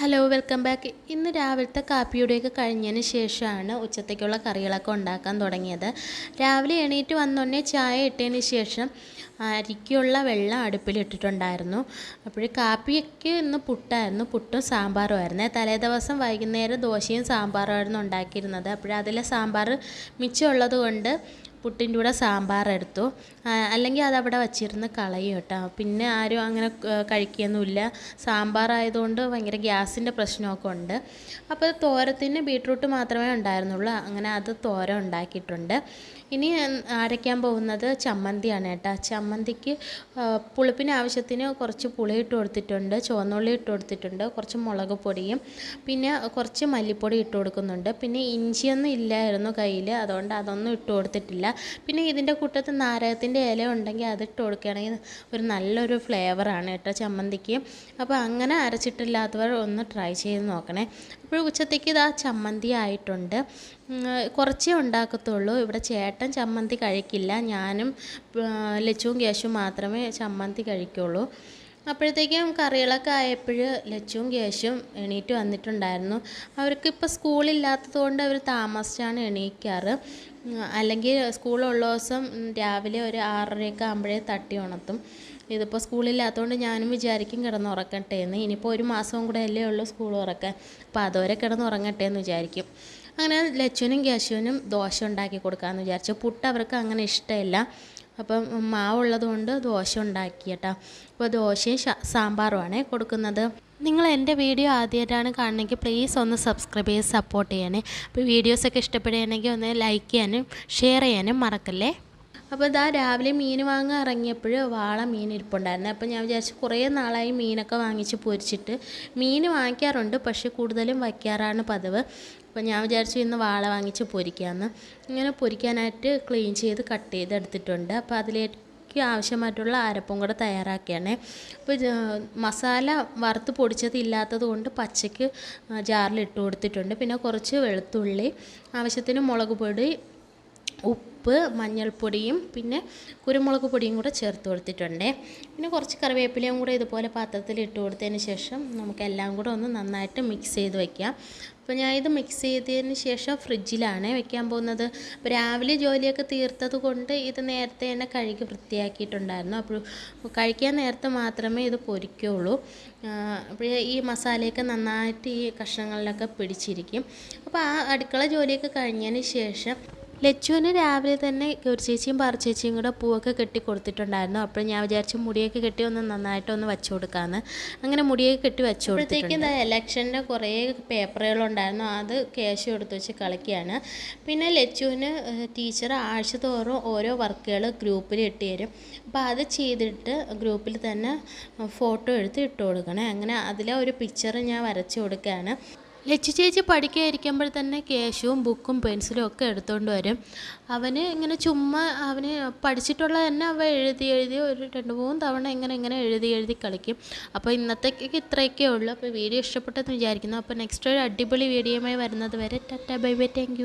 Hello welcome back ഇന്ന് രാവിലത്തെ കാപ്പിയുടെയൊക്കെ കഴിഞ്ഞതിന് ശേഷമാണ് ഉച്ചത്തേക്കുള്ള കറികളൊക്കെ ഉണ്ടാക്കാൻ തുടങ്ങിയത്. രാവിലെ എണീറ്റ് വന്നോടനെ ചായ ഇട്ടതിന് ശേഷം അരിക്കുള്ള വെള്ളം അടുപ്പിലിട്ടിട്ടുണ്ടായിരുന്നു. അപ്പോൾ കാപ്പിയൊക്കെ ഇന്ന് പുട്ടായിരുന്നു. പുട്ടും സാമ്പാറും ആയിരുന്നു. തലേ ദിവസം വൈകുന്നേരം ദോശയും സാമ്പാറുമായിരുന്നു ഉണ്ടാക്കിയിരുന്നത്. അപ്പോഴതിലെ സാമ്പാർ മിച്ചമുള്ളത് കൊണ്ട് പുട്ടിന്റെ കൂടെ സാമ്പാർ എടുത്തു. അല്ലെങ്കിൽ അതവിടെ വച്ചിരുന്ന് കളയും കേട്ടോ. പിന്നെ ആരും അങ്ങനെ കഴിക്കുകയൊന്നുമില്ല. സാമ്പാർ ആയതുകൊണ്ട് ഭയങ്കര ഗ്യാസിന്റെ പ്രശ്നമൊക്കെ ഉണ്ട്. അപ്പോൾ തോരത്തിന് ബീട്രൂട്ട് മാത്രമേ ഉണ്ടായിരുന്നുള്ളൂ. അങ്ങനെ അത് തോര ഉണ്ടാക്കിയിട്ടുണ്ട്. ഇനി അരയ്ക്കാൻ പോകുന്നത് ചമ്മന്തിയാണ് കേട്ടോ. ചമ്മന്തിക്ക് പുളിപ്പിന് ആവശ്യത്തിന് കുറച്ച് പുളി ഇട്ട് കൊടുത്തിട്ടുണ്ട് ചുവന്നുള്ളി ഇട്ട് കൊടുത്തിട്ടുണ്ട് കുറച്ച് മുളക് പൊടിയും പിന്നെ കുറച്ച് മല്ലിപ്പൊടി ഇട്ട് കൊടുക്കുന്നുണ്ട്. പിന്നെ ഇഞ്ചിയൊന്നും ഇല്ലായിരുന്നു കയ്യിൽ അതുകൊണ്ട് അതൊന്നും ഇട്ട് കൊടുത്തിട്ടില്ല. പിന്നെ ഇതിന്റെ കൂട്ടത്ത് നാരകത്തിന്റെ ഇല ഉണ്ടെങ്കിൽ അത് ഇട്ട് കൊടുക്കുകയാണെങ്കിൽ ഒരു നല്ലൊരു ഫ്ലേവറാണ് കേട്ടോ ചമ്മന്തിക്ക്. അപ്പോൾ അങ്ങനെ അരച്ചിട്ടില്ലാത്തവർ ഒന്ന് ട്രൈ ചെയ്ത് നോക്കണേ. അപ്പോൾ ഉച്ചത്തേക്ക് ഇതാ ചമ്മന്തി ആയിട്ടുണ്ട്. കുറച്ചേ ഉണ്ടാക്കത്തുള്ളൂ. ഇവിടെ ചേട്ടൻ ചമ്മന്തി കഴിക്കില്ല. ഞാനും ലച്ചുവും കേശുവും മാത്രമേ ചമ്മന്തി കഴിക്കുള്ളൂ. അപ്പോഴത്തേക്കും കറികളൊക്കെ ആയപ്പോൾ ലച്ചുവും കേശും എണീറ്റ് വന്നിട്ടുണ്ടായിരുന്നു. അവർക്കിപ്പോൾ സ്കൂളില്ലാത്തത് കൊണ്ട് അവർ താമസിച്ചാണ് എണീക്കാറ്. അല്ലെങ്കിൽ സ്കൂളുള്ള ദിവസം രാവിലെ ഒരു ആറരയൊക്കെ ആകുമ്പോഴേ തട്ടി ഉണർത്തും. ഇതിപ്പോൾ സ്കൂളില്ലാത്തതുകൊണ്ട് ഞാനും വിചാരിക്കും കിടന്നുറക്കട്ടെ എന്ന്. ഇനിയിപ്പോൾ ഒരു മാസവും കൂടെ അല്ലേ ഉള്ളൂ സ്കൂൾ തുറക്കാൻ. അപ്പോൾ അതുവരെ കിടന്നുറങ്ങട്ടെ എന്ന് വിചാരിക്കും. അങ്ങനെ ലച്ചുവിനും കേശുവിനും ദോശ ഉണ്ടാക്കി കൊടുക്കാമെന്ന് വിചാരിച്ചു. പുട്ട് അവർക്ക് അങ്ങനെ ഇഷ്ടമില്ല. അപ്പം മാവുള്ളത് കൊണ്ട് ദോശ ഉണ്ടാക്കി കേട്ടോ അപ്പോൾ ദോശയും സാമ്പാറുമാണ് കൊടുക്കുന്നത്. നിങ്ങൾ എന്റെ വീഡിയോ ആദ്യമായിട്ടാണ് കാണണമെങ്കിൽ പ്ലീസ് ഒന്ന് സബ്സ്ക്രൈബ് ചെയ്ത് സപ്പോർട്ട് ചെയ്യണേ. അപ്പോൾ വീഡിയോസൊക്കെ ഇഷ്ടപ്പെടുകയാണെങ്കിൽ ഒന്ന് ലൈക്ക് ചെയ്യാനും ഷെയർ ചെയ്യാനും മറക്കല്ലേ? അപ്പോൾ ഇതാ രാവിലെ മീൻ വാങ്ങാൻ ഇറങ്ങിയപ്പോൾ വാള മീൻ ഇരിപ്പുണ്ടായിരുന്നു. അപ്പോൾ ഞാൻ വിചാരിച്ചു കുറേ നാളായി മീനൊക്കെ വാങ്ങിച്ച് പൊരിച്ചിട്ട് മീൻ വാങ്ങിക്കാറുണ്ട് പക്ഷേ കൂടുതലും വയ്ക്കാറാണ് പതിവ്. അപ്പോൾ ഞാൻ വിചാരിച്ചു ഇന്ന് വാള വാങ്ങിച്ച് പൊരിക്കാമെന്ന് ഇങ്ങനെ പൊരിക്കാനായിട്ട് ക്ലീൻ ചെയ്ത് കട്ട് ചെയ്ത് എടുത്തിട്ടുണ്ട്. അപ്പോൾ അതിലേക്ക് ആവശ്യമായിട്ടുള്ള അരപ്പും കൂടെ തയ്യാറാക്കിയാണ്. അപ്പോൾ മസാല വറുത്ത് പൊടിച്ചത് ഇല്ലാത്തത് കൊണ്ട് പച്ചയ്ക്ക് ജാറിൽ ഇട്ട് കൊടുത്തിട്ടുണ്ട്. പിന്നെ കുറച്ച് വെളുത്തുള്ളി ആവശ്യത്തിന് മുളക് പൊടി ഉപ്പ് മഞ്ഞൾപ്പൊടിയും പിന്നെ കുരുമുളക് പൊടിയും കൂടെ ചേർത്ത് കൊടുത്തിട്ടുണ്ട്. പിന്നെ കുറച്ച് കറിവേപ്പിലയും കൂടെ ഇതുപോലെ പാത്രത്തിൽ ഇട്ട് കൊടുത്തതിന് ശേഷം നമുക്കെല്ലാം കൂടെ ഒന്ന് നന്നായിട്ട് മിക്സ് ചെയ്ത് വയ്ക്കാം അപ്പോൾ ഞാൻ ഇത് മിക്സ് ചെയ്തതിന് ശേഷം ഫ്രിഡ്ജിലാണ് വെക്കാൻ പോകുന്നത്. അപ്പോൾ രാവിലെ ജോലിയൊക്കെ തീർത്തത് കൊണ്ട് ഇത് നേരത്തെ തന്നെ കഴുകി വൃത്തിയാക്കിയിട്ടുണ്ടായിരുന്നു. അപ്പോൾ കഴിക്കാൻ നേരത്തെ മാത്രമേ ഇത് പൊരിക്കുകയുള്ളൂ അപ്പോൾ ഈ മസാലയൊക്കെ നന്നായിട്ട് ഈ കഷ്ണങ്ങളിലൊക്കെ പിടിച്ചിരിക്കും. അപ്പോൾ ആ അടുക്കള ജോലിയൊക്കെ കഴിഞ്ഞതിന് ശേഷം ലച്ചുവിന് രാവിലെ തന്നെ ഒരു ചേച്ചിയും ചേച്ചിയും കൂടെ പൂവൊക്കെ കെട്ടി കൊടുത്തിട്ടുണ്ടായിരുന്നു. അപ്പോൾ ഞാൻ വിചാരിച്ചു മുടിയൊക്കെ കെട്ടി ഒന്ന് നന്നായിട്ട് ഒന്ന് വെച്ചു കൊടുക്കാമെന്ന് അങ്ങനെ മുടിയൊക്കെ കെട്ടി വെച്ചു കൊടുത്തേക്ക് ഇലക്ഷന്റെ കുറേ പേപ്പറുകളുണ്ടായിരുന്നു അത് ക്യാഷ് എടുത്ത് വെച്ച് കളിക്കുകയാണ്. പിന്നെ ലച്ചുവിന് ടീച്ചർ ആഴ്ച തോറും ഓരോ വർക്കുകൾ ഗ്രൂപ്പിൽ ഇട്ട് തരും. അപ്പോൾ അത് ചെയ്തിട്ട് ഗ്രൂപ്പിൽ തന്നെ ഫോട്ടോ എടുത്ത് ഇട്ട് കൊടുക്കണേ. അങ്ങനെ അതിലെ ഒരു പിക്ചർ ഞാൻ വരച്ചു കൊടുക്കുകയാണ്. ലച്ചു ചേച്ചി പഠിക്കാതിരിക്കുമ്പോൾ തന്നെ കേശവും ബുക്കും പെൻസിലും ഒക്കെ എടുത്തുകൊണ്ട് വരും. അവന് ഇങ്ങനെ ചുമ്മാ അവന് പഠിച്ചിട്ടുള്ള തന്നെ അവ എഴുതി എഴുതി ഒരു രണ്ട് മൂന്ന് തവണ ഇങ്ങനെ ഇങ്ങനെ എഴുതി എഴുതി കളിക്കും. അപ്പോൾ ഇന്നത്തേക്ക് ഇത്രയൊക്കെ ഉള്ളൂ. അപ്പോൾ വീഡിയോ ഇഷ്ടപ്പെട്ടെന്ന് വിചാരിക്കുന്നു. അപ്പോൾ നെക്സ്റ്റ് ഒരു അടിപൊളി വീഡിയോയുമായി വരുന്നത് വരെ ടാറ്റ ബൈ ബൈ താങ്ക്